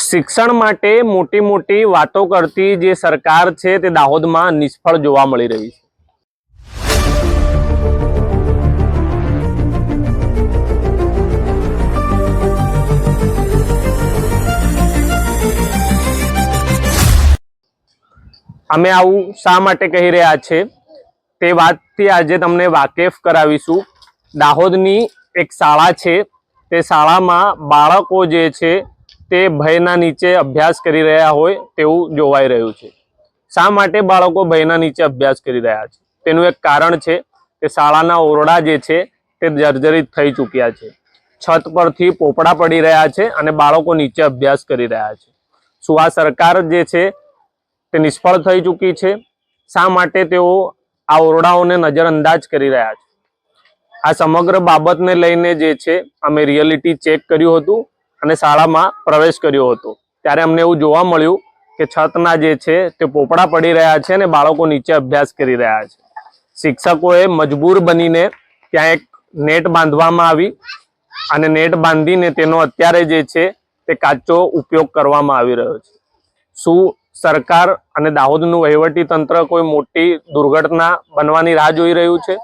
શિક્ષણ માટે મોટી મોટી વાતો કરતી જે સરકાર છે તે દાહોદમાં નિષ્ફળ જોવા મળી રહી છે. અમે આવું શા માટે કહી રહ્યા છે? તે વાતથી આજે તમને વાકેફ કરાવીશું. દાહોદની એક શાળા છે. તે શાળામાં બાળકો જે છે તે ભયના નીચે અભ્યાસ કરી રહ્યા હોય તેવું જોવાઈ રહ્યું છે. શા માટે બાળકો ભયના નીચે અભ્યાસ કરી રહ્યા છે? તેનું એક કારણ છે કે શાળાના ઓરડા જે છે તે જર્જરિત થઈ ચૂક્યા છે. છત પરથી પોપડા પડી રહ્યા છે અને બાળકો નીચે અભ્યાસ કરી રહ્યા છે. શું આ સરકાર જે છે તે નિષ્ફળ થઈ ચૂકી છે? શા માટે તેઓ આ ઓરડાઓને નજરઅંદાજ કરી રહ્યા છે? આ સમગ્ર બાબતને લઈને જે છે અમે રિયલિટી ચેક કર્યું હતું. અને શાળામાં પ્રવેશ કર્યો હતો. ત્યારે અમને એવું જોવા મળ્યું કે છતના જે છે તે પોપડા પડી રહ્યા છે અને બાળકો નીચે અભ્યાસ કરી રહ્યા છે. શિક્ષકોએ મજબૂર બનીને ત્યાં એક નેટ બાંધવામાં આવી અને નેટ બાંધીને તેનો અત્યારે જે છે તે કાચો ઉપયોગ કરવામાં આવી રહ્યો છે. શું સરકાર અને દાહોદનું વહીવટી તંત્ર કોઈ મોટી દુર્ઘટના બનવાની રાહ જોઈ રહ્યું છે?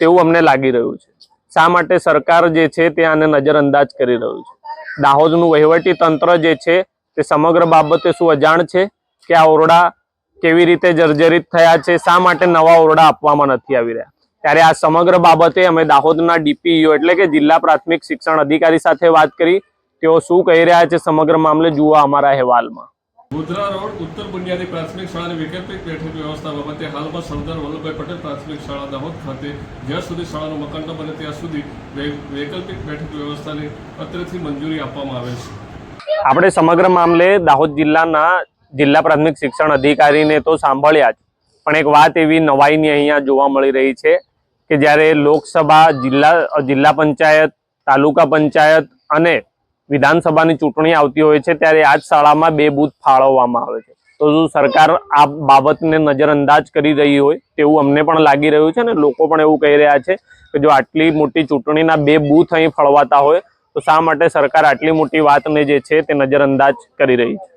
તેવું અમને લાગી રહ્યું છે. શા માટે સરકાર જે છે તે આને નજરઅંદાજ કરી રહ્યું છે? દાહોદનું વહીવટી તંત્ર જે છે તે સમગ્ર બાબતે શું અજાણ છે કે આ ઓરડા કેવી રીતે જર્જરિત થયા છે? શા માટે નવા ઓરડા આપવામાં નથી આવી રહ્યા? ત્યારે આ સમગ્ર બાબતે અમે દાહોદના ડીપીઈઓ એટલે કે જિલ્લા પ્રાથમિક શિક્ષણ અધિકારી સાથે વાત કરી. તેઓ શું કહી રહ્યા છે સમગ્ર મામલે જુઓ અમારા અહેવાલમાં. ગોધરા રોડ ઉત્તર બુનિયાદી પ્રાથમિક શાળાની વૈકલ્પિક બેઠક વ્યવસ્થા બાબતે હાલમાં સરદાર વલ્લભભાઈ પટેલ પ્રાથમિક શાળા દાહોદ ખાતે જ્યાં સુધી શાળાનું મકાન ન બને ત્યાં સુધી વૈકલ્પિક બેઠક વ્યવસ્થાને અત્રેથી મંજૂરી આપવામાં આવે છે. આપણે સમગ્ર મામલે દાહોદ જિલ્લાના જિલ્લા પ્રાથમિક શિક્ષણ અધિકારીને તો સાંભળ્યા જ, પણ એક વાત એવી નવાઈની અહીંયા જોવા મળી રહી છે કે જ્યારે લોકસભા જિલ્લા જિલ્લા પંચાયત, તાલુકા પંચાયત અને વિધાનસભાની ચૂંટણી આવતી હોય છે ત્યારે આ જ શાળામાં બે બૂથ ફાળવવામાં આવે છે. તો જો સરકાર આ બાબતને નજરઅંદાજ કરી રહી હોય તેવું અમને પણ લાગી રહ્યું છે અને લોકો પણ એવું કહી રહ્યા છે કે જો આટલી મોટી ચૂંટણીના બે બૂથ અહીં ફળવાતા હોય તો શા માટે સરકાર આટલી મોટી વાતને જે છે તે નજરઅંદાજ કરી રહી છે?